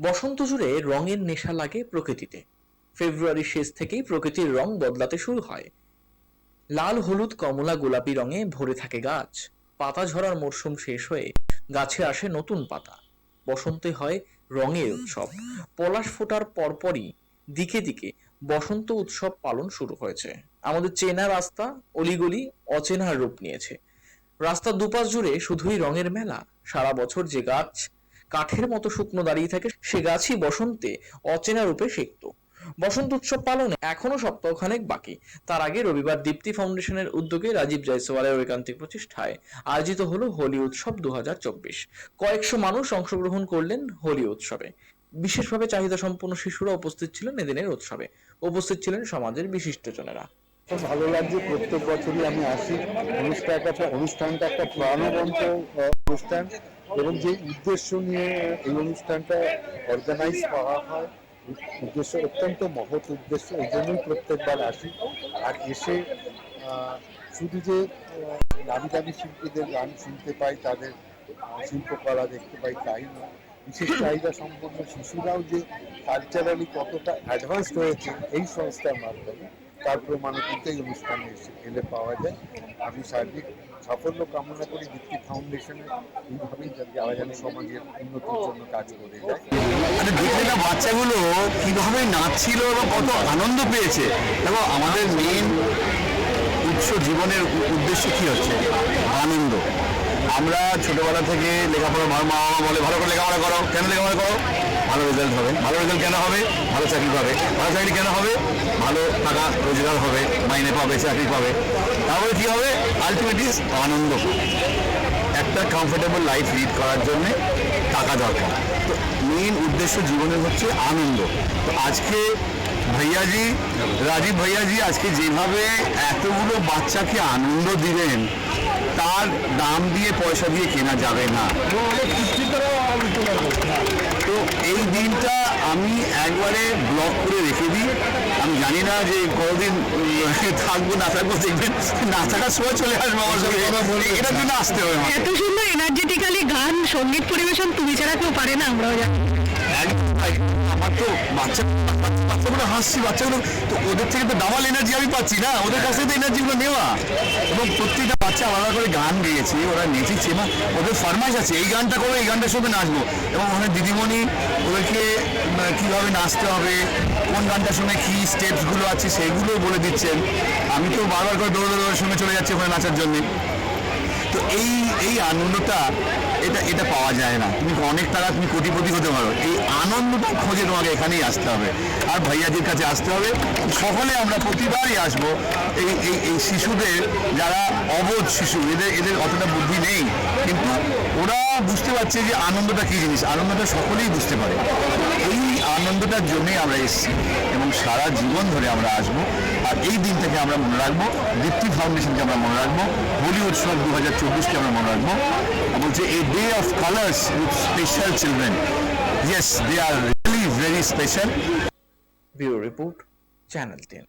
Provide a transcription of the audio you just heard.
বসন্ত জুড়ে রঙের নেশা লাগে প্রকৃতিতে। ফেব্রুয়ারির শেষ থেকেই প্রকৃতির রং বদলাতে শুরু হয়। লাল, হলুদ, কমলা, গোলাপি রঙে ভরে থাকে গাছ। পাতা ঝরার মরশুম শেষ হয়ে গাছে আসে নতুন পাতা। বসন্তে হয় রঙের উৎসব। পলাশ ফোটার পরপরই দিকে দিকে বসন্ত উৎসব পালন শুরু হয়েছে। আমাদের চেনা রাস্তা অলিগলি অচেনার রূপ নিয়েছে। রাস্তার দুপাশ জুড়ে শুধুই রঙের মেলা। সারা বছর যে গাছ কাঠের মতো শুকনো দাঁড়িয়ে থাকে সে গাছই বসন্তে অচেনা রূপে সিক্ত। বসন্ত উৎসব পালনে এখনও সপ্তাহখানেক বাকি। তার আগে রবিবার দীপ্তি ফাউন্ডেশনের উদ্যোগে রাজীব জয়সওয়ালের ঐকান্তিক প্রচেষ্টায় আয়োজিত হলো হোলি উৎসব দু হাজার চব্বিশ। কয়েকশো মানুষ অংশগ্রহণ করলেন হোলি উৎসবে। বিশেষভাবে চাহিদা সম্পন্ন শিশুরা উপস্থিত ছিলেন এদিনের উৎসবে। উপস্থিত ছিলেন সমাজের বিশিষ্টজনেরা। খুব ভালো লাগছে, প্রত্যেক বছরই আমি আসি। অনুষ্ঠানটা একটা অনুষ্ঠানটা একটা প্রাণবন্ত অনুষ্ঠান এবং যে উদ্দেশ্য নিয়ে এই অনুষ্ঠানটা অর্গানাইজ করা হয়, উদ্দেশ্য অত্যন্ত মহৎ উদ্দেশ্য, এই জন্যই প্রত্যেকবার আসি। আর এসে শুধু যে নামি দামি শিল্পীদের গান শুনতে পাই, তাদের শিল্পকলা দেখতে পাই, তাই না? বিশেষ চাহিদা সম্পন্ন শিশুরাও যে কালচারালি কতটা অ্যাডভান্সড হয়েছে, এই সংস্থার মাধ্যমে তার প্রমাণও এই অনুষ্ঠানে এসে এলে পাওয়া যায়। আমি সার্বিক সাফল্য কামনা করি দীপ্তি ফাউন্ডেশনের এইভাবেই যাতে যেন সমাজের উন্নতির জন্য কাজ করে যায়। বাচ্চাগুলো কীভাবে নাচছিল এবং কত আনন্দ পেয়েছে। এবং আমাদের মেন উৎস জীবনের উদ্দেশ্য কি হচ্ছে? আনন্দ। আমরা ছোটবেলা থেকে লেখাপড়া মা বাবা বলে, ভালো করে লেখাপড়া করো। কেন লেখাপড়া করো? ভালো রেজাল্ট হবে। ভালো রেজাল্ট কেন হবে? ভালো চাকরি পাবে। ভালো চাকরি কেন হবে? ভালো টাকা রোজগার হবে, মাইনে পাবে, চাকরি পাবে। তারপরে কি হবে? আলটিমেটলি আনন্দ একটা কমফোর্টেবল লাইফ লিড করার জন্যে টাকা দরকার। তো মেন উদ্দেশ্য জীবনের হচ্ছে আনন্দ। তো আজকে ভাইয়াজি, রাজীব ভাইয়াজি আজকে যেভাবে এতগুলো বাচ্চাকে আনন্দ দিলেন তার দাম দিয়ে পয়সা দিয়ে কেনা যাবে না তো এই দিনটা আমি একবারে ব্লক করে রেখে দিই আমি জানি না যে কতদিন থাকব না থাকব দেখবেন না থাকার সময় চলে আসব আমার সঙ্গে এটার জন্য আসতে হবে। এত সুন্দর এনার্জেটিক্যালি গান সংগীত পরিবেশন তুমি ছাড়া কেউ পারে না আমরাও জানি। আমার তো বাচ্চা বাচ্চাগুলো হাসছি, বাচ্চাগুলো তো ওদের থেকে তো ডাবল এনার্জি আমি পাচ্ছি না, ওদের কাছ থেকে তো এনার্জিগুলো নেওয়া। এবং প্রত্যেকটা বাচ্চা আলাদা করে গান গেয়েছে, ওরা নেচেছে এবং ওদের ফরমাইশ আছে, এই গানটা করো, এই গানটার সঙ্গে নাচবো। এবং ওখানে দিদিমণি ওদেরকে কীভাবে নাচতে হবে, কোন গানটার সঙ্গে কি স্টেপসগুলো আছে সেইগুলো বলে দিচ্ছেন। আমি তো বারবার করে দৌড়ে দৌড়ে ওদের সঙ্গে চলে যাচ্ছি ওখানে নাচার জন্যে। তো এই এই আনন্দটা, এটা এটা পাওয়া যায় না। তুমি অনেক টাকা তুমি কোটিপতি হতে পারো। এই আনন্দটা খোঁজে তোমাকে এখানেই আসতে হবে। আর ভাইয়াজির কাছে আসতে হবে। সকলে আমরা প্রতিবারই আসব। এই এই এই শিশুদের, যারা অবোধ শিশু, এদের এদের অতটা বুদ্ধি নেই। কিন্তু ওরা বুঝতে পারছে যে আনন্দটা কী জিনিস? আনন্দটা সকলেই বুঝতে পারে। এই আনন্দটার জন্যই আমরা এসেছি এবং সারা জীবন ধরে আমরা আসব। আর এই দিন থেকে আমরা মনে রাখব, দীপ্তি ফাউন্ডেশনকে আমরা মনে রাখব, হোলি উৎসব দু হাজার চব্বিশকে আমরা মনে রাখব। বলছে a day of colours with special children yes they are really very special bureau report channel ten